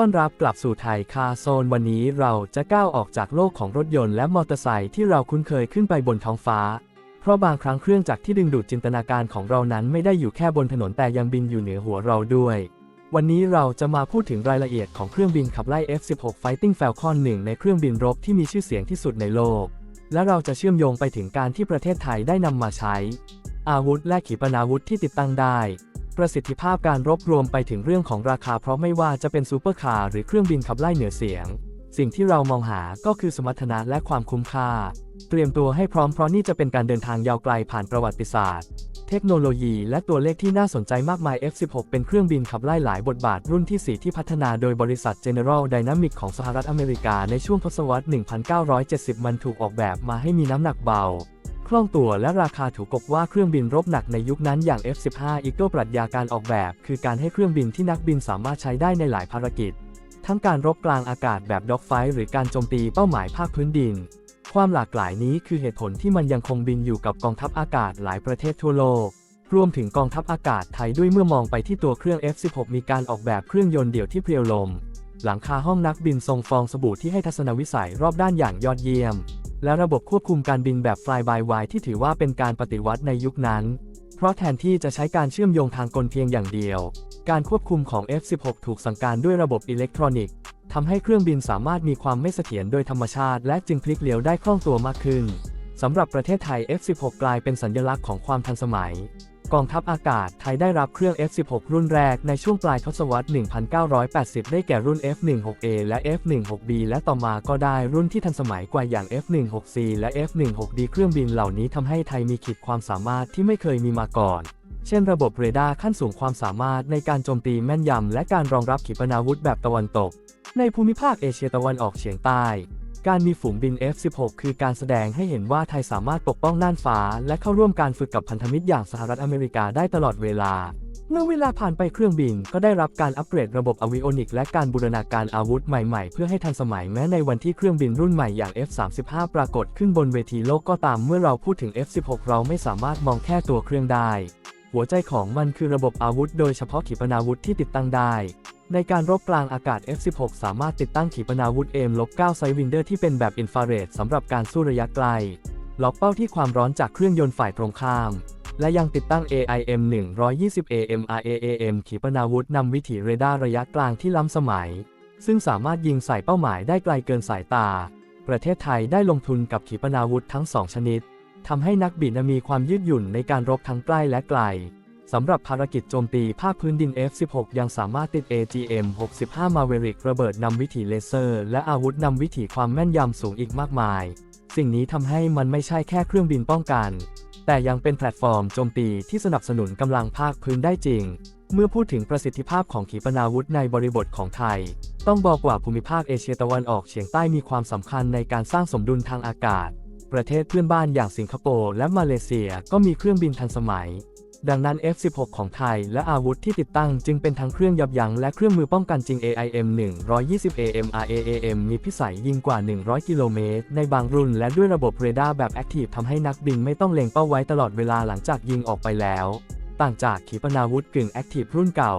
ต้อนรับกลับสู่ไทยคาโซน วันนี้เราจะก้าวออกจากโลกของรถยนต์และมอเตอร์ไซค์ที่เราคุ้นเคยขึ้นไปบนท้องฟ้า เพราะบางครั้งเครื่องจักรที่ดึงดูดจินตนาการของเรานั้นไม่ได้อยู่แค่บนถนนแต่ยังบินอยู่เหนือหัวเราด้วย วันนี้เราจะมาพูดถึงรายละเอียดของเครื่องบินขับไล่ F-16 Fighting Falcon หนึ่งในเครื่องบินรบที่มีชื่อเสียงที่สุดในโลก และเราจะเชื่อมโยงไปถึงการที่ประเทศไทยได้นำมาใช้ อาวุธและขีปนาวุธที่ติดตั้งได้ ประสิทธิภาพการรบรวมไปถึงเรื่องของราคาเพราะไม่ว่าจะเป็นซูเปอร์คาร์หรือเครื่องบินขับไล่เหนือเสียง สิ่งที่เรามองหาก็คือสมรรถนะและความคุ้มค่า เตรียมตัวให้พร้อมเพราะนี่จะเป็นการเดินทางยาวไกลผ่านประวัติศาสตร์เทคโนโลยีและตัวเลขที่น่าสนใจมากมาย F16 เป็นเครื่องบินขับไล่หลายบทบาทรุ่นที่ 4 ที่พัฒนาโดยบริษัท General Dynamics ของสหรัฐอเมริกาในช่วงทศวรรษ 1970 มันถูกออกแบบมาให้มีน้ำหนักเบา คล่องตัวและราคาถูกกบว่าเครื่องบินรบหนักในยุคนั้นอย่าง F-15 Eagle ปรัชญาการออกแบบ คือการให้เครื่องบินที่นักบินสามารถใช้ได้ในหลายภารกิจ ทั้งการรบกลางอากาศแบบด็อกไฟหรือการโจมตีเป้าหมายภาคพื้นดิน ความหลากหลายนี้คือเหตุผลที่มันยังคงบินอยู่กับกองทัพอากาศหลายประเทศทั่วโลก รวมถึงกองทัพอากาศไทยด้วยเมื่อมองไปที่ตัวเครื่อง F-16 มีการออกแบบเครื่องยนต์เดี่ยวที่เพรียวลม หลังคาห้องนักบินทรงฟองสบู่ที่ให้ทัศนวิสัยรอบด้านอย่างยอดเยี่ยม และระบบควบคุมการบินแบบ Fly by Wire ที่ถือว่าเป็นการปฏิวัติในยุคนั้น เพราะแทนที่จะใช้การเชื่อมโยงทางกลเพียงอย่างเดียว การควบคุมของ F16 ถูกสั่งการด้วยระบบอิเล็กทรอนิกส์ทำให้เครื่องบินสามารถมีความไม่เสถียรโดยธรรมชาติ และจึงพลิกเลี้ยวได้คล่องตัวมากขึ้นสำหรับประเทศไทย F16 กลายเป็นสัญลักษณ์ของความทันสมัย กองทัพอากาศไทยได้รับเครื่อง F16 รุ่นแรกในช่วงปลายทศวรรษ 1980 ได้แก่รุ่น F16A และ F16B และต่อมาก็ได้รุ่นที่ทันสมัยกว่าอย่าง F16C และ F16D เครื่องบินเหล่านี้ทำให้ไทยมีขีดความสามารถที่ไม่เคยมีมาก่อน เช่นระบบเรดาร์ขั้นสูงความสามารถในการโจมตีแม่นยำและการรองรับขีปนาวุธแบบตะวันตก ในภูมิภาคเอเชียตะวันออกเฉียงใต้ การมีฝูงบิน F16 คือการแสดงให้เห็นว่าไทยสามารถปกป้องน่านฟ้า และเข้าร่วมการฝึกกับพันธมิตรอย่างสหรัฐอเมริกาได้ตลอดเวลา เมื่อเวลาผ่านไปเครื่องบินก็ได้รับการอัปเกรดระบบอวิโอนิก และการบูรณาการอาวุธใหม่ๆ เพื่อให้ทันสมัยแม้ในวันที่เครื่องบินรุ่นใหม่อย่าง F35 ปรากฏขึ้นบนเวทีโลกก็ตามเมื่อเราพูดถึง F16 เราไม่สามารถมองแค่ตัวเครื่องได้ หัวใจของมันคือระบบอาวุธ โดยเฉพาะขีปนาวุธที่ติดตั้งได้ ในการรบกลางอากาศ F16 สามารถติดตั้งขีปนาวุธ M-9 ไซวินเดอร์ที่เป็นแบบอินฟราเรดสำหรับการสู้ระยะไกล ล็อกเป้าที่ความร้อนจากเครื่องยนต์ฝ่ายตรงข้าม และยังติดตั้ง AIM 120 AMRAAM ขีปนาวุธนำวิถีเรดาร์ระยะกลางที่ล้ำสมัย ซึ่งสามารถยิงใส่เป้าหมายได้ไกลเกินสายตา ประเทศไทยได้ลงทุนกับขีปนาวุธทั้งสองชนิดทำให้นักบินมีความยืดหยุ่นในการรบทั้งใกล้และไกล สำหรับภารกิจโจมตีภาคพื้นดิน F16 ยังสามารถติด AGM-65 Maverick ระเบิดนำวิถีเลเซอร์ และอาวุธนำวิถีความแม่นยำสูงอีกมากมาย สิ่งนี้ทำให้มันไม่ใช่แค่เครื่องบินป้องกัน แต่ยังเป็นแพลตฟอร์มโจมตีที่สนับสนุนกำลังภาคพื้นได้จริง เมื่อพูดถึงประสิทธิภาพของขีปนาวุธในบริบทของไทย ต้องบอกว่าภูมิภาคเอเชียตะวันออกเฉียงใต้มีความสำคัญในการสร้างสมดุลทางอากาศ ประเทศเพื่อนบ้านอย่างสิงคโปร์และมาเลเซียก็มีเครื่องบินทันสมัย ดังนั้น F16 ของไทยและอาวุธที่ติดตั้งจึงเป็นทั้งเครื่องยับยั้งและเครื่องมือป้องกันจริง AIM 120 AMRAAM มีพิสัยยิงกว่า 100 กิโลเมตร ในบางรุ่นและด้วยระบบเรดาร์แบบแอคทีฟทำให้นักบินไม่ต้องเล็งเป้าไว้ตลอดเวลาหลังจากยิงออกไปแล้ว ต่างจากขีปนาวุธกึ่งแอคทีฟรุ่นเก่า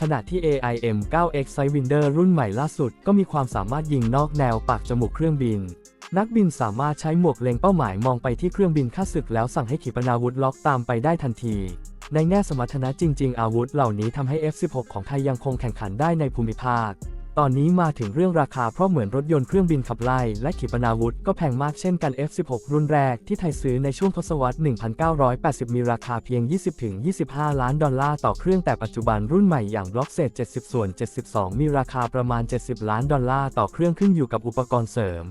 ขณะที่ AIM 9X Sidewinder รุ่นใหม่ล่าสุดก็มีความสามารถยิงนอกแนวปากจมูกเครื่องบิน นักบินสามารถใช้หมวกเล็งเป้าหมายมองไปที่เครื่องบินข้าศึกแล้วสั่งให้ขีปนาวุธล็อกตามไปได้ทันที ในแง่สมรรถนะจริง ๆ อาวุธเหล่านี้ทำให้ F16 ของไทยยังคงแข่งขันได้ในภูมิภาค ตอนนี้มาถึงเรื่องราคาเพราะเหมือนรถยนต์เครื่องบินขับไล่และขีปนาวุธก็แพงมากเช่นกัน F16 รุ่นแรกที่ไทยซื้อในช่วงทศวรรษ 1980 มีราคาเพียง 20-25 ล้านดอลลาร์ต่อเครื่องแต่ปัจจุบันรุ่นใหม่อย่างบล็อกเศษ70ส่วน72 มีราคาประมาณ 70 ล้านดอลลาร์ต่อเครื่องขึ้นอยู่กับอุปกรณ์เสริม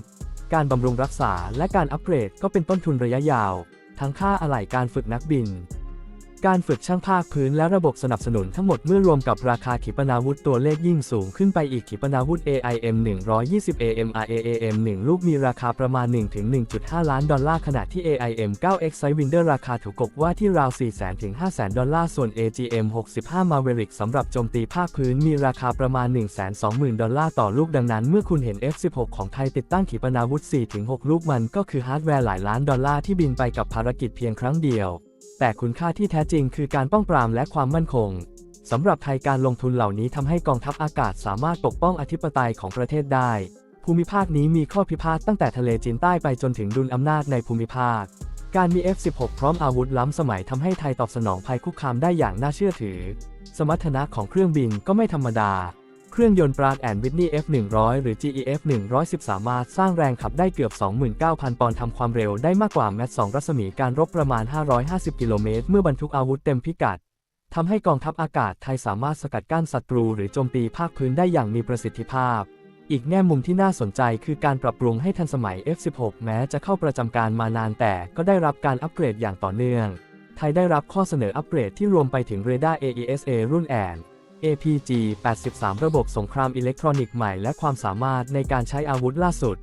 การบำรุงรักษาและการอัปเกรดก็เป็นต้นทุนระยะยาว ทั้งค่าอะไหล่การฝึกนักบิน การฝึกช่างภาคพื้นและระบบสนับสนุนทั้งหมดเมื่อรวมกับราคาขีปนาวุธตัวเลขยิ่งสูงขึ้นไปอีกขีปนาวุธ AIM 120 AMRAAM 1 ลูกมีราคาประมาณ 1-1.5 ล้านดอลลาร์ขณะที่ AIM 9X Sidewinder ราคาถูกกบว่าที่ราว400,000-500,000 ดอลลาร์ส่วน AGM 65 Maverick สำหรับโจมตีภาคพื้นมีราคาประมาณ 120,000 ดอลลาร์ต่อลูกดังนั้น เมื่อคุณเห็น F16 ของไทยติดตั้งขีปนาวุธ 4-6 ลูกมันก็คือฮาร์ดแวร์หลายล้านดอลลาร์ที่บินไปกับภารกิจเพียงครั้งเดียว แต่คุณค่าที่แท้จริงคือการป้องปรามและความมั่นคงสำหรับไทยการลงทุนเหล่านี้ทำให้กองทัพอากาศสามารถปกป้องอธิปไตยของประเทศได้ ภูมิภาคนี้มีข้อพิพาทตั้งแต่ทะเลจีนใต้ไปจนถึงดุลอำนาจในภูมิภาค การมี F-16 พร้อมอาวุธล้ำสมัยทำให้ไทยตอบสนองภัยคุกคามได้อย่างน่าเชื่อถือ สมรรถนะของเครื่องบินก็ไม่ธรรมดา เครื่องยนต์ปราดแอนวิทนี F100 หรือ GEF 110 สามารถสร้างแรงขับได้เกือบ 29,000 ปอนด์ทำความเร็วได้มากกว่าแมต2รัศมีการรบประมาณ 550 กิโลเมตร เมื่อบรรทุกอาวุธเต็มพิกัดทำให้กองทัพอากาศไทยสามารถสกัดกั้นศัตรูหรือโจมตีภาคพื้นได้อย่างมีประสิทธิภาพ อีกแง่มุมที่น่าสนใจคือการปรับปรุงให้ทันสมัย F16 แม้จะเข้าประจำการมานานแต่ก็ได้รับการอัปเกรดอย่างต่อเนื่อง ไทยได้รับข้อเสนออัปเกรดที่รวมไปถึงเรดาร์ AESA รุ่นแอน APG 83 ระบบสงครามอิเล็กทรอนิกส์ใหม่และความสามารถในการใช้อาวุธล่าสุด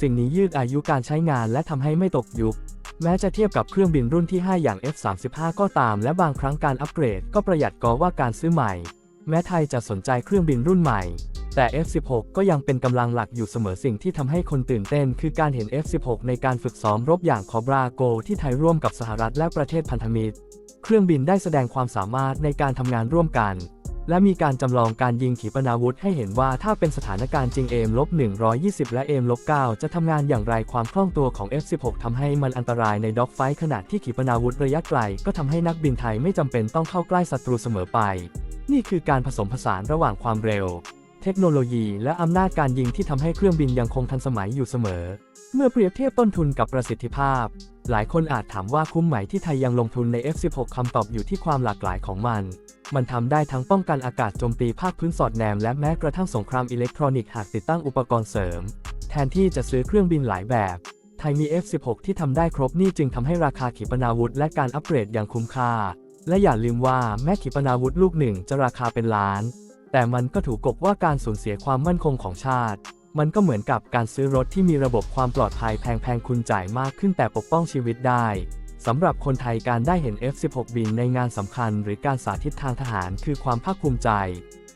สิ่งนี้ยืดอายุการใช้งานและทำให้ไม่ตกยุค แม้จะเทียบกับเครื่องบินรุ่นที่ 5 อย่าง F35 ก็ตาม และบางครั้งการอัปเกรดก็ประหยัดกว่าการซื้อใหม่ แม้ไทยจะสนใจเครื่องบินรุ่นใหม่ แต่ F16 ก็ยังเป็นกำลังหลักอยู่เสมอสิ่งที่ทำให้คนตื่นเต้น คือการเห็น F16 ในการฝึกซ้อมรบอย่างคอบราโกที่ไทยร่วมกับสหรัฐและประเทศพันธมิตร เครื่องบินได้แสดงความสามารถในการทำงานร่วมกัน และมีการจำลองการยิงขีปนาวุธให้เห็นว่าถ้าเป็นสถานการณ์จริงเอมลบ120 และเอมลบ9จะทำงานอย่างไรความคล่องตัวของ F16 ทำให้มันอันตรายในด็อกไฟท์ขณะที่ขีปนาวุธระยะไกล ก็ทำให้นักบินไทยไม่จำเป็นต้องเข้าใกล้ศัตรูเสมอไป นี่คือการผสมผสานระหว่างความเร็ว เทคโนโลยี และอำนาจการยิงที่ทำให้เครื่องบินยังคงทันสมัยอยู่เสมอ เมื่อเปรียบเทียบต้นทุนกับประสิทธิภาพ หลายคนอาจถามว่าคุ้มไหมที่ไทยยังลงทุนใน F16 คำตอบอยู่ที่ความหลากหลายของมัน มันทำได้ทั้งป้องกันอากาศโจมตีภาคพื้นสอดแนมและแม้กระทั่งสงครามอิเล็กทรอนิกส์หากติดตั้งอุปกรณ์เสริม แทนที่จะซื้อเครื่องบินหลายแบบ ไทยมี F16 ที่ทำได้ครบนี่จึงทำให้ราคาขีปนาวุธและการอัปเกรดอย่างคุ้มค่า และอย่าลืมว่าแม้ขีปนาวุธลูกหนึ่งจะราคาเป็นล้าน แต่มันก็ถูกกบว่าการสูญเสียความมั่นคงของชาติ มันก็เหมือนกับการซื้อรถที่มีระบบความปลอดภัยแพงๆคุณจ่ายมากขึ้นแต่ปกป้องชีวิตได้ สำหรับคนไทยการได้เห็น F16 บินในงานสำคัญ หรือการสาธิตทางทหารคือความภาคภูมิใจ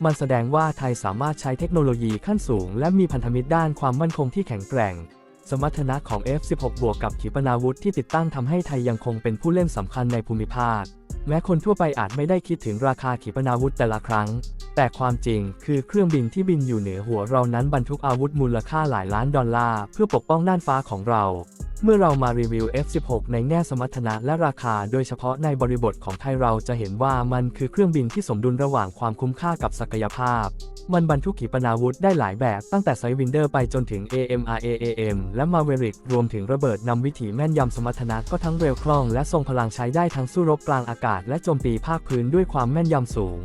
มันแสดงว่าไทยสามารถใช้เทคโนโลยีขั้นสูง และมีพันธมิตรด้านความมั่นคงที่แข็งแกร่ง สมรรถนะของ F16 บวกกับขีปนาวุธที่ติดตั้งทำให้ไทยยังคงเป็นผู้เล่นสำคัญในภูมิภาค แม้คนทั่วไปอาจไม่ได้คิดถึงราคาขีปนาวุธแต่ละครั้ง แต่ความจริงคือเครื่องบินที่บินอยู่เหนือหัวเรานั้นบรรทุกอาวุธมูลค่าหลายล้านดอลลาร์เพื่อปกป้องน่านฟ้าของเรา เมื่อเรามารีวิว F16 ในแง่สมรรถนะและราคา โดยเฉพาะในบริบทของไทยเราจะเห็นว่ามันคือเครื่องบินที่สมดุลระหว่างความคุ้มค่ากับศักยภาพ มันบรรทุกขีปนาวุธได้หลายแบบตั้งแต่ไซวินเดอร์ไปจนถึง AMRAAM และมาเวริกรวมถึงระเบิดนำวิถีแม่นยำสมรรถนะก็ทั้งเร็วคล่องและทรงพลังใช้ได้ทั้งสู้รบกลางอากาศและโจมตีภาคพื้นด้วยความแม่นยำสูง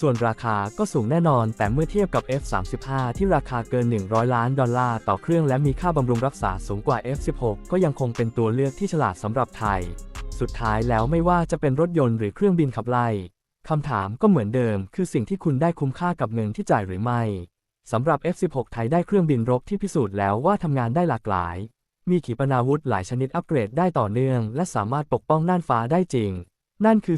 ส่วนราคาก็สูงแน่นอน แต่เมื่อเทียบกับ F35 ที่ราคาเกิน 100 ล้านดอลลาร์ต่อเครื่องและมีค่าบำรุงรักษาสูงกว่า F16 ก็ยังคงเป็นตัวเลือกที่ฉลาดสำหรับไทย สุดท้ายแล้วไม่ว่าจะเป็นรถยนต์หรือเครื่องบินขับไล่คำถามก็เหมือนเดิม คือสิ่งที่คุณได้คุ้มค่ากับเงินที่จ่ายหรือไม่สำหรับ F16 ไทยได้เครื่องบินรบที่พิสูจน์แล้วว่าทำงานได้หลากหลาย มีขีปนาวุธหลายชนิดอัปเกรดได้ต่อเนื่อง และสามารถปกป้องน่านฟ้าได้จริง นั่นคือ